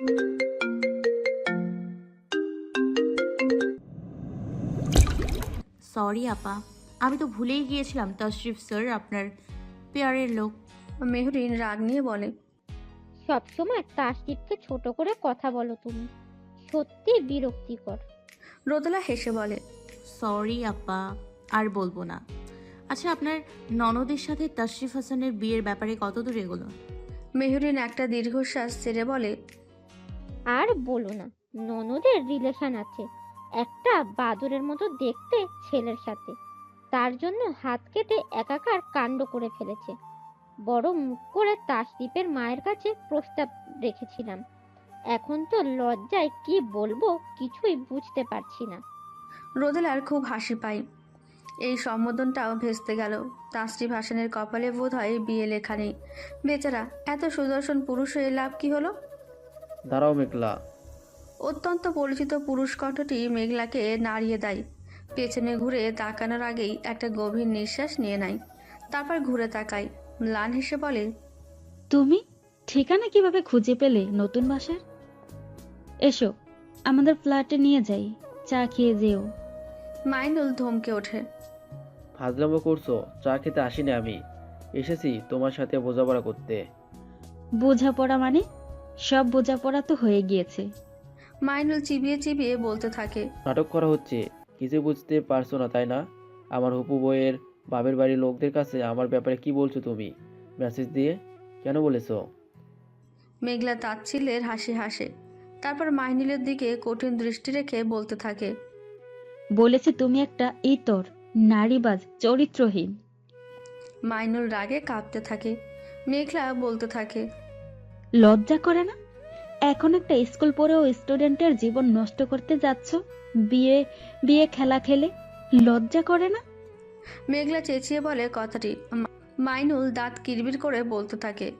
Sorry আপা। আমি তো ভুলেই গিয়েছিলাম তশরিফ স্যার আপনার পেয়ারের লোক। মেহরিন রাগ নিয়ে বলে সবসময় তাসদীপকে ছোট করে কথা বলো তুমি। সত্যি বিরক্তিকর। রোদেলা হেসে বলে সরি আপা আর বলব না। আচ্ছা আপনার ননদের সাথে তশরিফ হাসানের বিয়ের ব্যাপারে কত দূর এগোলো? মেহরিন একটা দীর্ঘশ্বাস ছেড়ে বলে আর বলো না, ননদের রিলেশন আছে। একটা বাদুরের মতো দেখতে ছেলের সাথে। তার জন্য হাত কেটে একাকার কাণ্ড করে ফেলেছে। বড় মুখ করে তাসদীপের মায়ের কাছে প্রস্তাব রেখেছিলাম। এখন তো লজ্জায় কি বলব কিছুই বুঝতে পারছি না। রোদেলার খুব হাসি পায়। এই সম্বোধনটাও ভেস্তে গেল। তাসরিফ হাসানের কপালে বোধ হয় বিয়ে লেখা নেই। বেচারা, এত সুদর্শন পুরুষ হয়ে লাভ কি হলো? দাঁড়াও মেঘলা। অত্যন্ত পরিচিত পুরুষ কণ্ঠটি মেঘলাকে নাড়িয়ে দেয়। পেছনে ঘুরে তাকানোর আগেই একটা গভীর নিঃশ্বাস নিয়ে নেয়। তারপর ঘুরে তাকায়। ম্লান হেসে বলে তুমি ঠিকানা কীভাবে খুঁজে পেলে নতুন বাসার? এসো আমাদের ফ্ল্যাটে নিয়ে যাই চা খেয়ে যেও। মাইনুল ধমকে ওঠে। ফাজলামো করছ চা খেতে আসিনি আমি। এসেছি তোমার সাথে বোঝাপড়া করতে। বোঝাপড়া মানে? সব বোঝাপড়া তো হয়ে গিয়েছে। মাইনুল চিবিয়ে চিবিয়ে বলতে থাকে। নাটক করা হচ্ছে। কিছু বুঝতে পারছ না তাই না? আমার হপু বইয়ের বাপের বাড়ির লোকদের কাছে আমার ব্যাপারে কি বলছো তুমি? মেসেজ দিয়ে কেন বলেছ? মেঘলা তাচ্ছিলের হাসি হাসে। তারপর মাইনুলের দিকে কঠিন দৃষ্টি রেখে বলতে থাকে। বলেছে তুমি একটা ইতর নারীবাজ চরিত্রহীন। মাইনুল রাগে কাঁপতে থাকে। মেঘলা বলতে থাকে লজ্জা করে না? এখন একটা স্কুল পড়েও স্টুডেন্টের জীবন নষ্ট করতে যাচ্ছ? বিয়ে বিয়ে খেলা খেলে? লজ্জা করে না? মেঘলা চেঁচিয়ে বলে কথাটি। মাইনুল দাঁত কিরবির করে বলতে থাকে।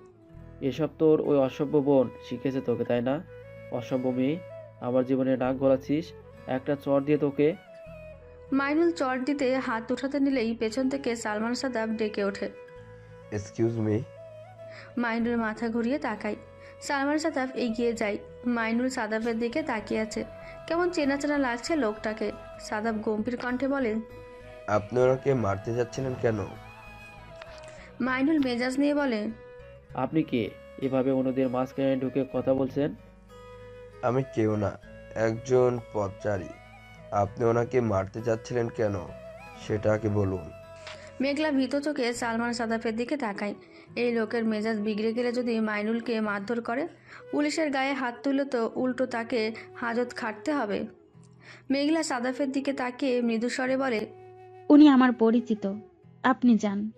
এসব তোর ওই অসভ্য বোন শিখেছে তোকে তাই না? অসভ্য মেয়ে আমার জীবনে নাক গলাচ্ছিস একটা চর দিয়ে তোকে। মাইনুল চট দিতে হাত উঠাতে নিলেই পেছন থেকে সালমান সাদাব ডেকে ওঠে। এক্সকিউজ মি মাইনুল মাথা ঘুরিয়ে তাকায় সালমান সাদাব এগিয়ে যায়। মাইনুল সাদাফের দিকে তাকিয়ে আছে। কেমন চেনা চেনা লাগছে লোকটাকে। সাদাব গম্ভীর কণ্ঠে বলেন আপনি ওনাকে মারতে যাচ্ছিলেন কেন? মাইনুল মেজাজ নিয়ে বলে আপনি কে? এভাবে অন্যদের মাঝখানে ঢুকে কথা বলছেন? আমি কেউ না একজন পথচারী। আপনি ওনাকে মারতে যাচ্ছিলেন কেন? সেটা আগে বলুন। মেঘলা ভীত চোখে সালমান সাদাফের দিকে তাকায়। এই লোকের মেজাজ বিগড়ে গেলে যদি মাইনুলকে মারধর করে পুলিশের গায়ে হাত তুলে তো উল্টো তাকে হাজত খাটতে হবে। মেঘলা সাদাফের দিকে তাকিয়ে মৃদুস্বরে বলে উনি আমার পরিচিত আপনি যান।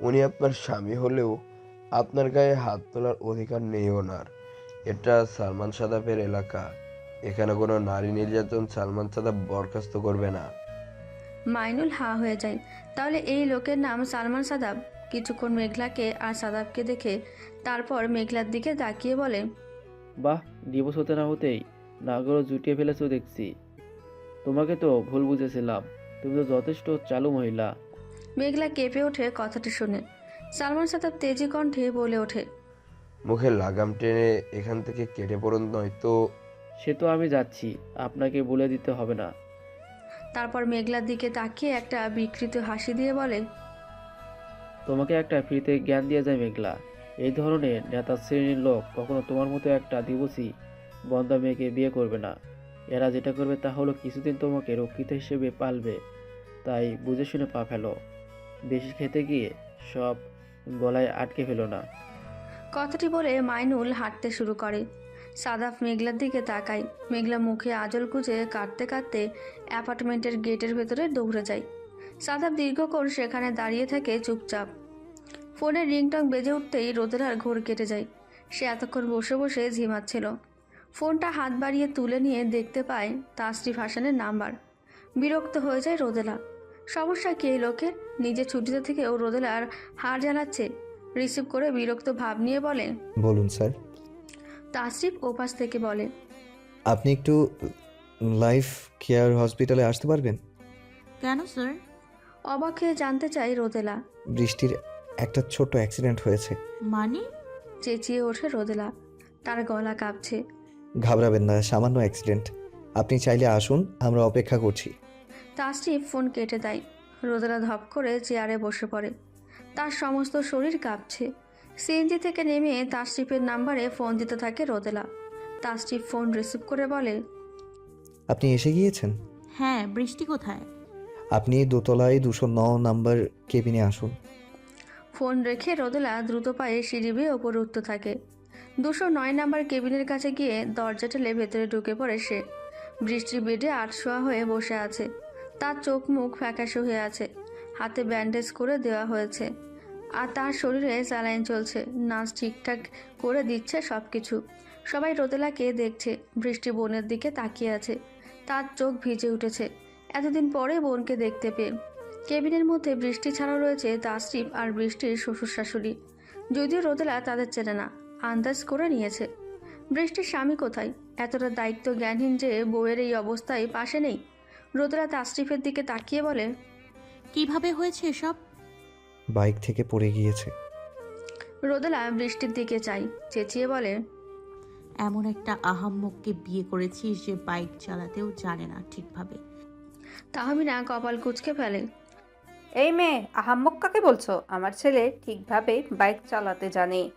উনি আপনার স্বামী হলেও আপনার গায়ে হাত তোলার অধিকার নেই ওনার। এটা সালমান সাদাফের এলাকা। এখানে কোনো নারী নির্যাতন সালমান সাদাফ বরখাস্ত করবে না। মাইনুল হা হয়ে যায়। তাহলে এই লোকের নাম সালমান সাদাব কিছুক্ষণ মেঘলাকে আর সাদাবকে দেখে তারপর মেঘলার দিকে তাকিয়ে বলে বাহ ডিভোর্স হতে না হতেই নাগরও জুটিয়ে ফেলেছো দেখছি। তোমাকে তো ভুল বুঝেছিলাম। তুমি তো যথেষ্ট চালু মহিলা। মেঘলা কেঁপে ওঠে কথাটি শুনে। সালমান সাদাব তেজি কণ্ঠে বলে ওঠে মুখে লাগাম টেনে এখান থেকে কেটে পড়ুন নয়তো সে তো আমি যাচ্ছি আপনাকে বলে দিতে হবে না। তারপর মেঘলার দিকে তাকিয়ে একটা বিকৃত হাসি দিয়ে বলে তোমাকে একটা ফ্রিতে জ্ঞান দিয়ে যায় মেঘলা। এই ধরনের নেতা শ্রেণির লোক কখনো তোমার মতো একটা দিবসী বন্ধা মেয়েকে বিয়ে করবে না। এরা যেটা করবে তা হলো কিছুদিন তোমাকে রক্ষিত হিসেবে পালবে। তাই বুঝে শুনে পা ফেলো। বেশি খেতে গিয়ে সব গলায় আটকে ফেলো না। কথাটি বলে মাইনুল হাঁটতে শুরু করে। সাদাফ মেঘলার দিকে তাকায়। মেঘলা মুখে আজল গুজে কাটতে কাটতে অ্যাপার্টমেন্টের গেটের ভেতরে দৌড়ে যায়। সাদাফ দীর্ঘক্ষণ সেখানে দাঁড়িয়ে থাকে চুপচাপ। ফোনের রিংটং বেজে উঠতেই রোদেলার ঘোর কেটে যায়। সে এতক্ষণ বসে বসে ঝিমাচ্ছিল। ফোনটা হাত বাড়িয়ে তুলে নিয়ে দেখতে পায় তাসরিফ হাসানের নাম্বার। বিরক্ত হয়ে যায় রোদেলা। সমস্যা কি এই লোকের? নিজে ছুটিতে থেকেও রোদেলার হার জ্বালাচ্ছে রিসিভ করে বিরক্ত ভাব নিয়ে বলে বলুন স্যার। তাসরিফ ওপাশ থেকে বলে আপনি একটু লাইফ কেয়ার হসপিটালে আসতে পারবেন? কেন স্যার? অবাক হয়ে জানতে চাই রোদেলা। বৃষ্টির একটা ছোট অ্যাক্সিডেন্ট হয়েছে। মানে? চেঁচিয়ে ওঠে রোদেলা। তার গলা কাঁপছে। ঘাবড়াবেন না সামান্য অ্যাক্সিডেন্ট আপনি চাইলে আসুন আমরা অপেক্ষা করছি। তাসটিপ ফোন কেটে দেয়। রোদেলা ধপ করে চেয়ারে বসে পড়ে। তার সমস্ত শরীর কাঁপছে। সিএনজি থেকে নেমে তাসটিপের নাম্বারে ফোন দিতে থাকে রোদেলা। তাসটিপ ফোন রিসিভ করে বলে আপনি এসে গিয়েছেন? হ্যাঁ বৃষ্টি কোথায়? আপনি দোতলায় দুশো ন নাম্বার কেবিনে আসুন। ফোন রেখে রোদেলা দ্রুত পায়ে সিঁড়ি বেয়ে ওপরে উঠতে থাকে। দুশো নয় নাম্বার কেবিনের কাছে গিয়ে দরজা ঠেলে ভেতরে ঢুকে পড়ে সে। বৃষ্টির বেডে আটশোয়া হয়ে বসে আছে। তার চোখ মুখ ফ্যাকাশে হয়ে আছে। হাতে ব্যান্ডেজ করে দেওয়া হয়েছে। আর তার শরীরে স্যালাইন চলছে। নাচ ঠিকঠাক করে দিচ্ছে সব কিছু সবাই রোদেলাকে দেখছে। বৃষ্টি বোনের দিকে তাকিয়ে আছে। তার চোখ ভিজে উঠেছে। এতদিন পরে বোনকে দেখতে পেয়ে। কেবিনের মধ্যে বৃষ্টি ছাড়াও রয়েছে তাসরিফ আর বৃষ্টির শ্বশুর শাশুড়ি যদিও রোদেলা তাদের চেনে না আন্দাজ করে নিয়েছে। বৃষ্টির স্বামী কোথায়? এতটা দায়িত্ব জ্ঞানহীন যে বউয়ের এই অবস্থায় পাশে নেই। রোদেলা তাসরিফের দিকে তাকিয়ে বলে কীভাবে হয়েছে এসব? বাইক থেকে পড়ে গিয়েছে। রোদেলা বৃষ্টির দিকে চাই চেঁচিয়ে বলে এমন একটা আহাম্মককে বিয়ে করেছিস যে বাইক চালাতেও জানে না ঠিকভাবে। তাহমিনা কপাল কুচকে ফেলে। এই মেয়ে আহাম্মক কাকে বলছো? আমার ছেলে ঠিকভাবে বাইক চালাতে জানে।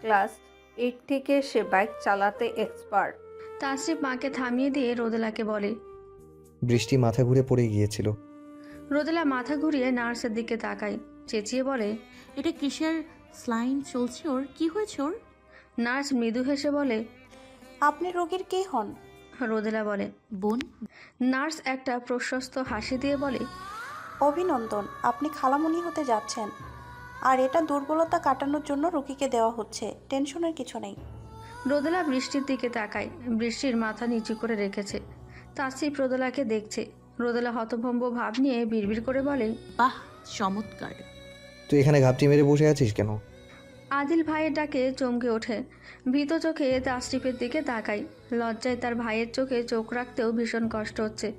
ক্লাস এইট থেকে সে বাইক চালাতে এক্সপার্ট তাসরিফ মাকে থামিয়ে দিয়ে রোদেলাকে বলে বৃষ্টি মাথা ঘুরে পড়ে গিয়েছিল। রোদেলা মাথা ঘুরিয়ে নার্সের দিকে তাকায় চেঁচিয়ে বলে এটা কিসের স্লাইন চলছে ওর? কি হয়েছে ওর? নার্স মৃদু হেসে বলে আপনি রোগীর কে হন? রোদেলা বলে বোন। নার্স একটা প্রশস্ত হাসি দিয়ে বলে অভিনন্দন আপনি খালামুনি হতে যাচ্ছেন। আর এটা দুর্বলতা কাটানোর জন্য রোগীকে দেওয়া হচ্ছে টেনশনের কিছু নেই। রোদেলা বৃষ্টির দিকে তাকায় বৃষ্টির মাথা নিচু করে রেখেছে। তাসিফ রোদেলাকে দেখছে রোদেলা হতভম্ব ভাব নিয়ে বিড়বিড় করে বলে বাহ চমৎকার। তুই এখানে ঘাপটি মেরে বসে আছিস কেন? আদিল ভাইয়ের ডাকে চমকে ওঠে। ভীত চোখে তাসরিফের দিকে তাকায় লজ্জায় তার ভাইয়ের চোখে চোখ রাখতেও ভীষণ কষ্ট হচ্ছে।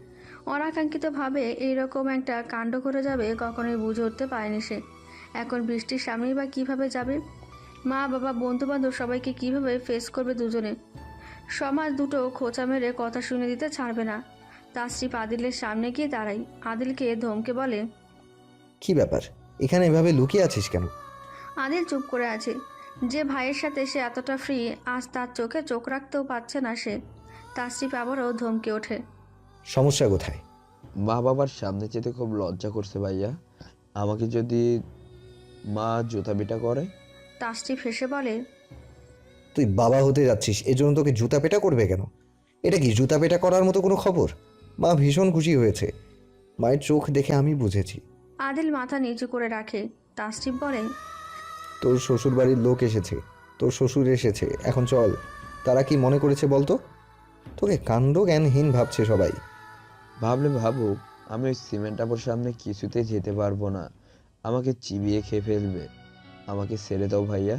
অনাকাঙ্ক্ষিতভাবে এইরকম একটা কাণ্ড করে যাবে কখনোই বুঝে উঠতে পারেনি সে। এখন বৃষ্টির সামনেই বা কীভাবে যাবে? মা বাবা বন্ধু বান্ধব সবাইকে কীভাবে ফেস করবে দুজনে? সমাজ দুটো খোঁচা মেরে কথা শুনে দিতে ছাড়বে না। তার তাসরিফ আদিলের সামনে গিয়ে দাঁড়াই। আদিলকে ধমকে বলে কি ব্যাপার? এখানে এভাবে লুকিয়ে আছিস কেন? আদিল চুপ করে আছে। যে ভাইয়ের সাথে সে এতটা ফ্রি আজ তার চোখে চোখ রাখতেও পারছে না সে। তার তাসরিফ আবারও ধমকে ওঠে। সমস্যা কোথায়? মা বাবার সামনে যেতে খুব লজ্জা করছে ভাইয়া। আমাকে যদি মা জুতা পিটা করে? তাসরিফ হেসে বলে তুই বাবা হতে যাচ্ছিস এজন্য তোকে জুতা পেটা করবে কেন? এটা কি জুতা পেটা করার মতো কোনো খবর? মা ভীষণ খুশি হয়েছে। মায়ের চোখ দেখে আমি বুঝেছি। আদিল মাথা নিচু করে রাখে। তাসরিফ বলে তোর শ্বশুর বাড়ির লোক এসেছে তোর শ্বশুর এসেছে এখন চল। তারা কি মনে করেছে বলতো? তোকে কাণ্ড জ্ঞানহীন ভাবছে সবাই। ভাবলে ভাবুক আমি ওই সিমেন্ট টাপুর সামনে কিছুতেই যেতে পারব না। আমাকে চিবিয়ে খেয়ে ফেলবে। আমাকে ছেড়ে দাও ভাইয়া।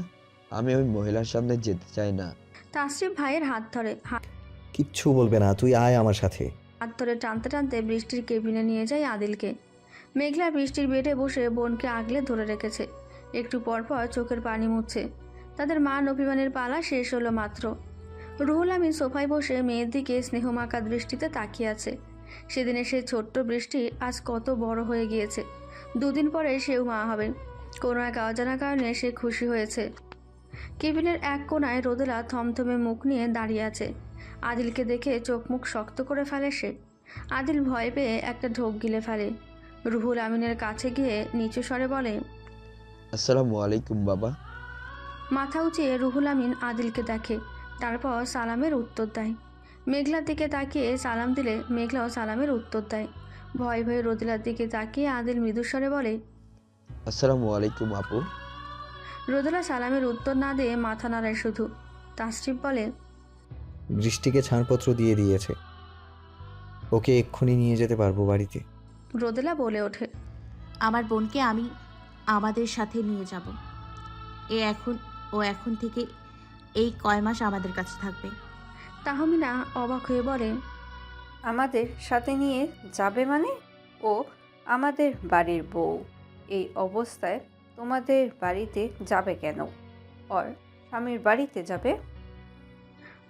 আমি ওই মহিলার সামনে যেতে চাই না। তাসরিফ ভাইয়ের হাত ধরে হাত কিচ্ছু বলবে না তুই আয় আমার সাথে। হাত ধরে টানতে টানতে বৃষ্টির কেবিনে নিয়ে যায় আদিলকে। মেঘলা বৃষ্টির বেডে বসে বোনকে আগলে ধরে রেখেছে। একটু পর পর চোখের পানি মুছছে। তাদের মান অভিমানের পালা শেষ হলো মাত্র। রুহুল আমিন সোফায় বসে মেয়ের দিকে স্নেহমাকা দৃষ্টিতে তাকিয়ে আছে। সেদিনে সেই ছোট্ট বৃষ্টি আজ কত বড় হয়ে গিয়েছে। দুদিন পরে সেও মা হবে। কোনো এক অজানা কারণে সে খুশি হয়েছে। কেবিনের এক কোনায় রোদেলা থমথমে মুখ নিয়ে দাঁড়িয়ে আছে। আদিলকে দেখে চোখ মুখ শক্ত করে ফেলে সে। আদিল ভয় পেয়ে একটা ঢোক গিলে ফেলে। রুহুল আমিনের কাছে গিয়ে নিচু স্বরে বলে আসসালামু আলাইকুম বাবা। মাথা উঁচিয়ে রুহুল আমিন আদিলকে দেখে তারপর সালামের উত্তর দেয়। মেঘলার দিকে তাকিয়ে সালাম দিলে মেঘলাও সালামের উত্তর দেয়। ভয় ভয়ে রোদিলার দিকে তাকিয়ে আদিল মৃদুস্বরে বলে আসসালামু আলাইকুম আপু। রোদেলা সালামের উত্তর না দিয়ে মাথা নাড়ায় শুধু। তাসরিফ বলে বৃষ্টিকে ছাড়পত্র দিয়ে দিয়েছে। ওকে এক্ষুনি নিয়ে যেতে পারব বাড়িতে। রোদেলা বলে ওঠে আমার বোনকে আমি আমাদের সাথে নিয়ে যাব। এ এখন ও এখন থেকে এই কয় মাস আমাদের কাছে থাকবে। তাহমিনা অবাক হয়ে বলে আমাদের সাথে নিয়ে যাবে মানে? ও আমাদের বাড়ির বউ। এই অবস্থায় তোমাদের বাড়িতে যাবে কেন? ওর স্বামীর বাড়িতে যাবে?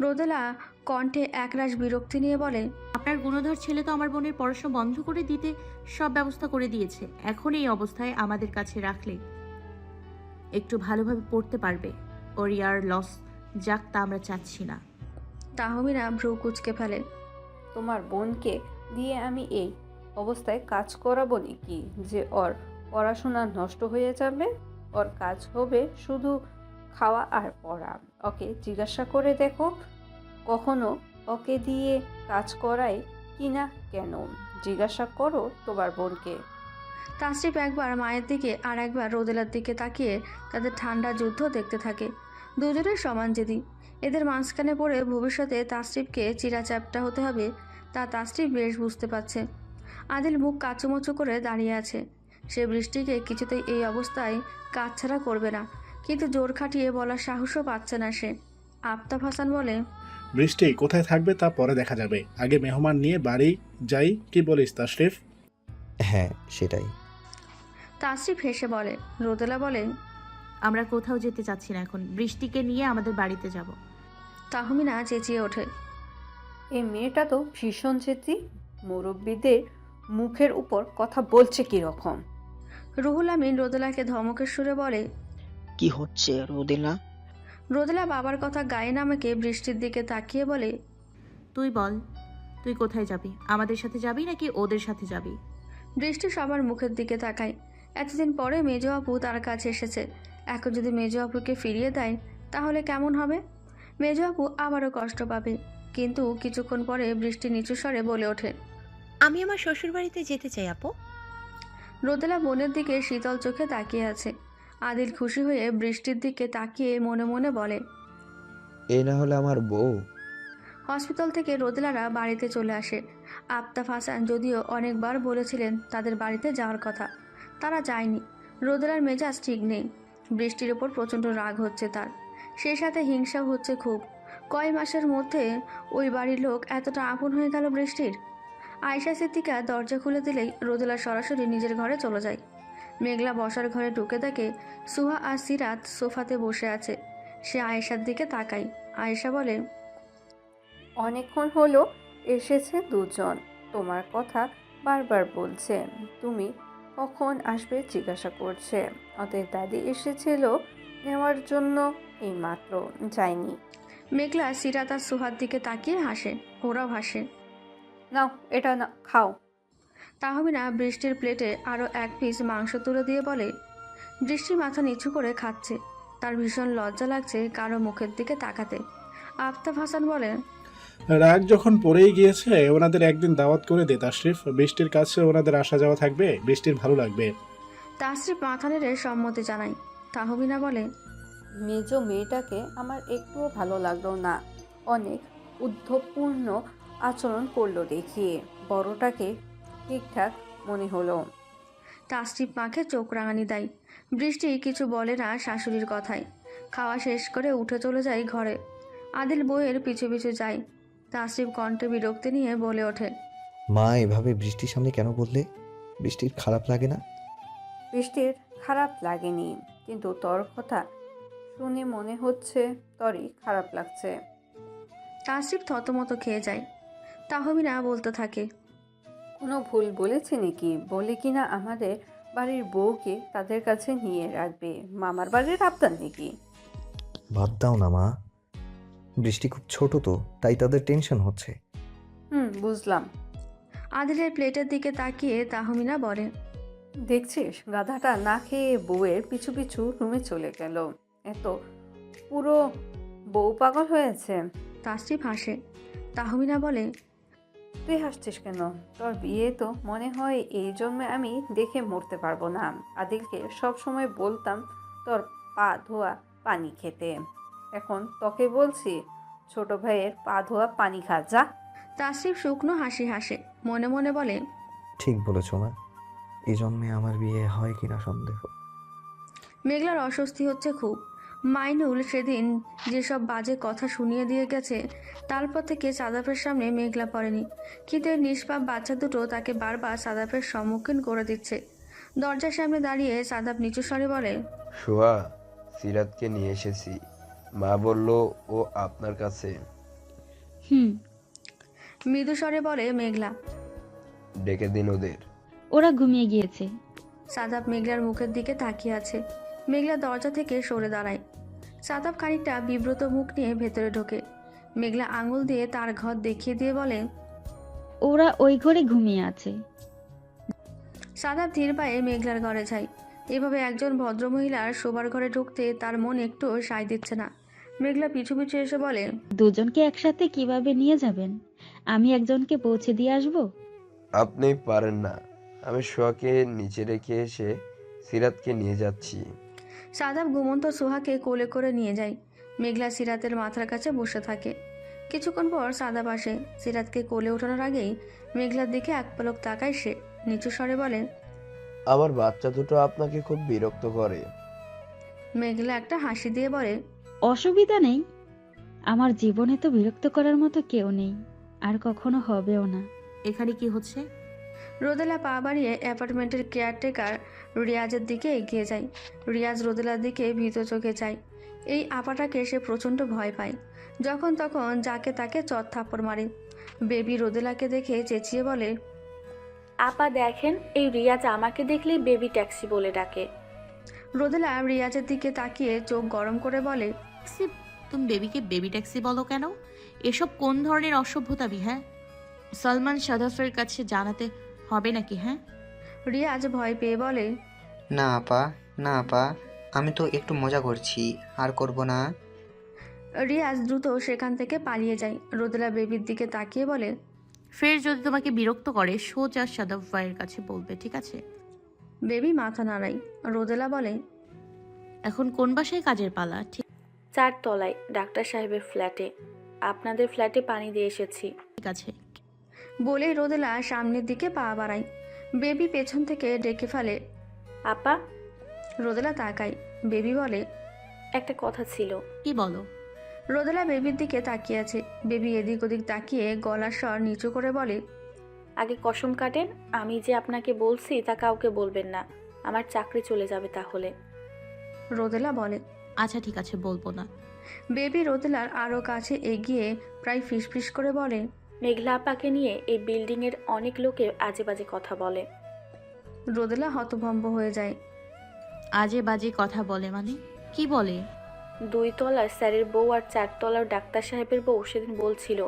রোদেলা কণ্ঠে একরাশ বিরক্তি নিয়ে বলে আপনার গুণধর ছেলে তো আমার বোনের পড়াশোনা বন্ধ করে দিতে সব ব্যবস্থা করে দিয়েছে। এখন এই অবস্থায় আমাদের কাছে রাখলে একটু ভালোভাবে পড়তে পারবে। ওর ইয়ার লস যাক তা আমরা চাচ্ছি না। তাহমিনা ভ্রু কুচকে ফেলে। তোমার বোনকে দিয়ে আমি এই অবস্থায় কাজ করাবো নাকি যে ওর পড়াশোনা নষ্ট হয়ে যাবে? ওর কাজ হবে শুধু খাওয়া আর পড়া। ওকে জিজ্ঞাসা করে দেখো কখনো ওকে দিয়ে কাজ করাই কি না কেন? জিজ্ঞাসা করো তোমার বোনকে। তাসরিফ একবার মায়ের দিকে আর একবার রোদেলার দিকে তাকিয়ে তাদের ঠান্ডা যুদ্ধ দেখতে থাকে। দুজনের সমান জেদি এদের মাঝখানে পড়ে ভবিষ্যতে তাসরিফকে চিরাচাপটা হতে হবে তা তাসরিফ বেশ বুঝতে পারছে। আদিল মুখ কাচুমচু করে দাঁড়িয়ে আছে। সে বৃষ্টিকে কিছুতেই এই অবস্থায় কাজ ছাড়া করবে না কিন্তু জোর খাটিয়ে বলার সাহসও পাচ্ছে না সে। আফতাব হাসান বলে বৃষ্টি কোথায় থাকবে তা পরে দেখা যাবে। আগে মেহমান নিয়ে বাড়ি যাই কি বলিস তাশরিফ হ্যাঁ সেটাই। তাসরিফ হেসে বলে রোদেলা বলে আমরা কোথাও যেতে চাচ্ছি না এখন। বৃষ্টিকে নিয়ে আমাদের বাড়িতে যাব। তাহমিনা চেঁচিয়ে ওঠে। এই মেয়েটা তো ভীষণ চেতি মুরব্বীদের মুখের উপর কথা বলছে কীরকম? রুহুল আমিন রোদেলাকে ধমকের সুরে বলে কি হচ্ছে রোদেলা? রোদেলা বাবার কথা গায়ে নামাকে বৃষ্টির দিকে তাকিয়ে বলে তুই বল তুই কোথায় যাবি? আমাদের সাথে যাবি নাকি ওদের সাথে যাবি? বৃষ্টি সবার মুখের দিকে তাকায়। এতদিন পরে মেজো আপু তার কাছে এসেছে। এখন যদি মেজো আপুকে ফিরিয়ে দেয় তাহলে কেমন হবে? মেজো আপু আবারও কষ্ট পাবে কিন্তু কিছুক্ষণ পরে বৃষ্টি নিচু স্বরে বলে ওঠে আমি আমার শ্বশুরবাড়িতে যেতে চাই আপু। রোদেলা বোনের দিকে শীতল চোখে তাকিয়ে আছে। আদিল খুশি হয়ে বৃষ্টির দিকে তাকিয়ে মনে মনে বলে এই না হলে আমার বউ। হসপিটাল থেকে রোদেলারা বাড়িতে চলে আসে। আফতাব হাসান যদিও অনেকবার বলেছিলেন তাদের বাড়িতে যাওয়ার কথা তারা যায়নি। রোদেলার মেজাজ ঠিক নেই। বৃষ্টির ওপর প্রচণ্ড রাগ হচ্ছে তার। সেই সাথে হিংসাও হচ্ছে খুব। কয় মাসের মধ্যে ওই বাড়ির লোক এতটা আপন হয়ে গেল বৃষ্টির? আয়শা সিদ্দিকা দরজা খুলে দিলেই রোদেলা সরাসরি নিজের ঘরে চলে যায়। মেঘলা বসার ঘরে ঢুকে দেখে সুহা আর সিরাত সোফাতে বসে আছে। সে আয়েশার দিকে তাকায়। আয়েশা বলে, অনেকক্ষণ হলো, এসেছে দুজন। তোমার কথা বারবার বলছে তুমি কখন আসবে জিজ্ঞাসা করছে। ওদের দাদি এসেছিল নেওয়ার জন্য এই মাত্র যায়নি। মেঘলা সিরাত আর সুহার দিকে তাকিয়ে হাসে ওরাও হাসে। নাও এটা না খাও। তাহমিনা বৃষ্টির প্লেটে আরও এক পিস মাংস তুলে দিয়ে বলে বৃষ্টি মাথা নিচু করে খাচ্ছে। তার ভীষণ লজ্জা লাগছে কারও মুখের দিকে তাকাতে। আফতাব হাসান বলে রাগ যখন পড়েই গিয়েছে ওনাদের একদিন দাওয়াত করে দে তাশরিফ বৃষ্টির কাছে ওনাদের আসা যাওয়া থাকবে বৃষ্টির ভালো লাগবে। তাসরিফ মাথা নেড়ে সম্মতি জানায়। তাহমিনা বলে মেজো মেয়েটাকে আমার একটুও ভালো লাগল না। অনেক উদ্ধপূর্ণ আচরণ করল দেখিয়ে বড়টাকে ঠিকঠাক মনে হলো। তাসরিফ মাকে চোখ রাঙানি দেয়। বৃষ্টি কিছু বলে না শাশুড়ির কথায়। খাওয়া শেষ করে উঠে চলে যায় ঘরে। আদিল বইয়ের পিছু পিছু যায়। তাসরিফ কণ্ঠে বিরক্তি নিয়ে বলে ওঠে মা এভাবে বৃষ্টির সামনে কেন বললে? বৃষ্টির খারাপ লাগে না? বৃষ্টির খারাপ লাগেনি কিন্তু তোর কথা শুনে মনে হচ্ছে তোরই খারাপ লাগছে। তাসরিফ থতমত খেয়ে যায়। তাহমিনা বলতে থাকে কোনো ভুল বলেছে নাকি? বলে কিনা আমাদের বাড়ির বউকে তাদের কাছে নিয়ে রাখবে? মামার বাড়ির আবদার নাকি? বাদ দাও না মা। বৃষ্টি খুব ছোট তো তাই তাদের টেনশন হচ্ছে। হুম বুঝলাম। আদিলের প্লেটের দিকে তাকিয়ে তাহমিনা বলে দেখছিস গাধাটা না খেয়ে বউয়ের পিছু পিছু রুমে চলে গেল। এত পুরো বউ পাগল হয়েছে। তাসরিফ হাসে। তাহমিনা বলে তুই হাসছিস কেন? তোর বিয়ে তো মনে হয় এই জন্মে আমি দেখে মরতে পারব না। আদিলকে সব সময় বলতাম তোর পা ধোয়া পানি খেতে। এখন তোকে বলছি ছোট ভাইয়ের পা ধোয়া পানি খা যা। তাসরিফ শুকনো হাসি হাসে মনে মনে বলে ঠিক বলেছ মা। এই জন্মে আমার বিয়ে হয় কিনা সন্দেহ। মেঘলার অস্বস্তি হচ্ছে খুব। মাইনুল সেদিন যেসব বাজে কথা শুনিয়ে দিয়ে গেছে তারপর থেকে সাদাফের সামনে মেঘলা পড়েনি। কিন্তু এই নিষ্পাপ বাচ্চা দুটো তাকে বারবার সাদাফের সম্মুখীন করে দিচ্ছে। দরজার সামনে দাঁড়িয়ে সাদাফ নিচু স্বরে বলে সোহা সিরাতকে নিয়ে এসেছি। মা বলল ও আপনার কাছে? হুম। মৃদু স্বরে বলে মেঘলা। ডেকে দিন ওদের। ওরা ঘুমিয়ে গিয়েছে। সাদাব মেঘলার মুখের দিকে তাকিয়ে আছে। মেঘলা দরজা থেকে সরে দাঁড়ায়। সাদাব খানিকটা বিব্রত মুখ নিয়ে ভেতরে ঢোকে। মেঘলা আঙুল দিয়ে তার ঘর দেখিয়ে দিয়ে বলে ওরা ওই ঘরে ঘুমিয়ে আছে। সাদাব ধীর পায়ে মেঘলার ঘরে যায়। এভাবে একজন ভদ্রমহিলার শোবার ঘরে ঢুকতে তার মন একটু সায় দিচ্ছে না। মেঘলা পিছু পিছু এসে বলে দুজনকে একসাথে কীভাবে নিয়ে যাবেন? আমি একজনকে পৌঁছে দিয়ে আসব? আপনি পারেন না। আমি সোয়াকে নিচে রেখে এসে সিরাতকে নিয়ে যাচ্ছি। সাদাব ঘুমন্ত সোহাকে কোলে করে নিয়ে যায়। মেঘলা সিরাতের মাথার কাছে বসে থাকে। কিছুক্ষণ পর সাদাব আসে। সিরাতকে কোলে ওঠানোর আগেই মেঘলার দিকে এক পলক তাকায় সে। নিচু স্বরে বলে আমার বাচ্চা দুটো আপনাকে খুব বিরক্ত করে। মেঘলা একটা হাসি দিয়ে বলে অসুবিধা নেই। আমার জীবনে তো বিরক্ত করার মতো কেউ নেই আর কখনো হবেও না। এখানে কি হচ্ছে? রোদেলা পা বাড়িয়ে অ্যাপার্টমেন্টের কেয়ারটেকার রিয়াজের দিকে এগিয়ে যায়। রিয়াজ রোদেলার দিকে ভীত চোখে যায় এই আপাটাকে সে প্রচণ্ড ভয় পায়। যখন তখন যাকে তাকে চট থাপ্পড় মারে। বেবি রোদেলাকে দেখে চেঁচিয়ে বলে আপা দেখেন এই রিয়াজ আমাকে দেখলেই বেবি ট্যাক্সি বলে ডাকে। রোদেলা রিয়াজের দিকে তাকিয়ে চোখ গরম করে বলে ট্যাক্সি তুমি বেবিকে বেবি ট্যাক্সি বলো কেন এসব কোন ধরনের অসভ্যতামি হ্যাঁ সলমান সাদাফের কাছে জানাতে হবে নাকি হ্যাঁ রিয়াজ ভয় পেয়ে বলে না আপা না আপা আমি তো একটু মজা করছি আর করব না রিয়াজ দ্রুত সেখান থেকে পালিয়ে যায় রোদেলা বেবির দিকে তাকিয়ে বলে ফের যদি তোমাকে বিরক্ত করে সোজা সাদাফ ভাইয়ের কাছে বলবে ঠিক আছে বেবি মাথা নাড়াই রোদেলা বলে এখন কোন বাসায় কাজের পালা ঠিক চার তলায় ডাক্তার সাহেবের ফ্ল্যাটে। আপনাদের ফ্ল্যাটে পানি দিয়ে এসেছি। ঠিক আছে। বলে রোদেলা সামনের দিকে পা বাড়ায়। বেবি পেছন থেকে ডেকে ফেলে। আপা? রোদেলা তাকায়। বেবি বলে একটা কথা ছিল। কি বলো? রোদেলা বেবির দিকে তাকিয়ে আছে। বেবি এদিক ওদিক তাকিয়ে গলার স্বর নিচু করে বলে আগে কসম কাটেন আমি যে আপনাকে বলছি তা কাউকে বলবেন না। আমার চাকরি চলে যাবে তাহলে। রোদেলা বলে আচ্ছা ঠিক আছে বলব না। বেবি রোদেলার আরও কাছে এগিয়ে প্রায় ফিসফিস করে বলে মেঘলা আপাকে নিয়ে এই বিল্ডিংয়ের অনেক লোকে আজে বাজে কথা বলে। রোদেলা হতভম্ব হয়ে যায়। আজে বাজে কথা বলে মানে? কি বলে? দুই তলার স্যারের বউ আর চার তলার ডাক্তার সাহেবের বউ সেদিন বলছিল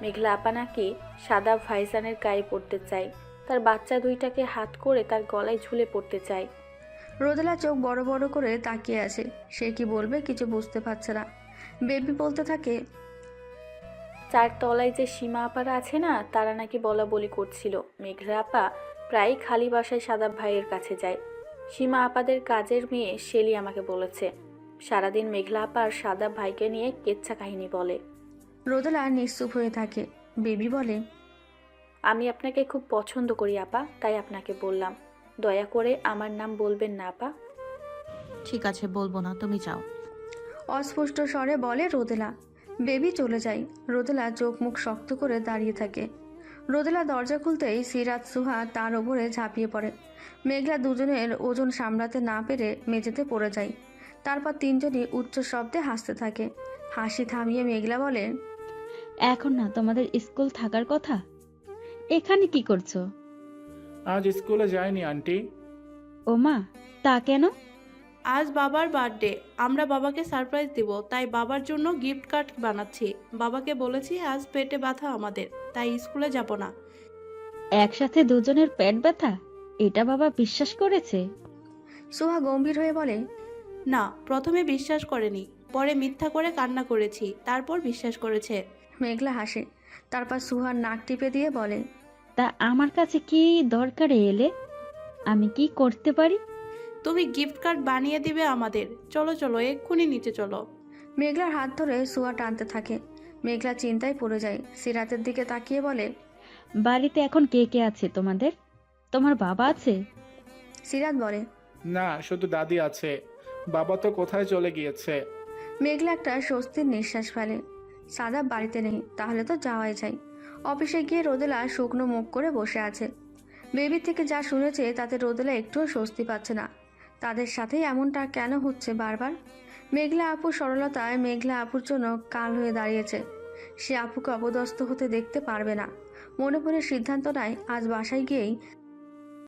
মেঘলা আপা নাকি সাদা ভাইজানের গায়ে পড়তে চায়। তার বাচ্চা দুইটাকে হাত করে তার গলায় ঝুলে পড়তে চায়। রোদেলা চোখ বড় বড় করে তাকিয়ে আছে। সে কি বলবে কিছু বুঝতে পারছে না। বেবি বলতে থাকে চার তলায় যে সীমা আপারা আছে না তারা নাকি বলা বলি করছিল। মেঘলা আপা প্রায় খালি বাসায় সাদা ভাইয়ের কাছে যায়। সীমা আপাদের কাজের মেয়ে শেলি আমাকে বলেছে। সারাদিন মেঘলা আপা আর সাদা ভাইকে নিয়ে কেচ্ছা কাহিনী বলে। রোদেলা নিশ্চুপ হয়ে থাকে। বেবি বলে আমি আপনাকে খুব পছন্দ করি আপা তাই আপনাকে বললাম। দয়া করে আমার নাম বলবেন না আপা। ঠিক আছে বলব না তুমি যাও। অস্পষ্ট স্বরে বলে রোদেলা। বেবি চলে যাই। রোদেলা চোখ মুখ শক্ত করে দাঁড়িয়ে থাকে। রোদেলা দরজা খুলতেই সিরাত সুহা তার ওপরে ঝাঁপিয়ে পড়ে। মেঘলা দুজনের ওজন সামলাতে না পেরে মেঝেতে পড়ে যায়। তারপর তিনজনই উচ্চ শব্দে হাসতে থাকে। হাসি থামিয়ে মেঘলা বলে এখন না তোমাদের স্কুল থাকার কথা? এখানে কি করছ? আজ স্কুলে যায়নি আন্টি। ও মা তা কেন? আজ বাবার বার্থডে আমরা বাবাকে সারপ্রাইজ দিব তাই বাবার জন্য গিফট কার্ড বানাচ্ছি। বাবাকে বলেছি আজ পেটে ব্যথা আমাদের তাই স্কুলে যাব না। একসাথে দুজনের পেট ব্যথা? এটা বাবা বিশ্বাস করেছে? সুহা গম্ভীর হয়ে বলে না প্রথমে বিশ্বাস করেনি পরে মিথ্যা করে কান্না করেছি তারপর বিশ্বাস করেছে। মেঘলা হাসে তারপর সুহার নাক টিপে দিয়ে বলে তা আমার কাছে কি দরকারে এলে? আমি কি করতে পারি? তুমি গিফট কার্ড বানিয়ে দিবে আমাদের। চলো চলো এক্ষুনি নিচে চলো। মেঘলার হাত ধরে সুয়া টানতে থাকে। মেঘলা চিন্তায় পড়ে যায়। সিরাতের দিকে তাকিয়ে বলে বাড়িতে এখন কে কে আছে তোমাদের? তোমার বাবা আছে? সিরাত বলে না শুধু দাদি আছে। বাবা তো কোথায় চলে গিয়েছে? মেঘলা একটা স্বস্তির নিঃশ্বাস ফেলে। সাদা বাড়িতে নেই তাহলে তো যাওয়াই যায়। অফিসে গিয়ে রোদেলা শুকনো মুখ করে বসে আছে। বেবি থেকে যা শুনেছে, তাতে রোদেলা একটুও স্বস্তি পাচ্ছে না। তাদের সাথেই এমনটা কেন হচ্ছে বারবার? মেঘলা আপু সরলতায় মেঘলা আপুর জন্য কাল হয়ে দাঁড়িয়েছে। সে আপুকে অবদস্ত হতে দেখতে পারবে না। মনে মনে সিদ্ধান্ত নেয়, আজ বাসায় গিয়েই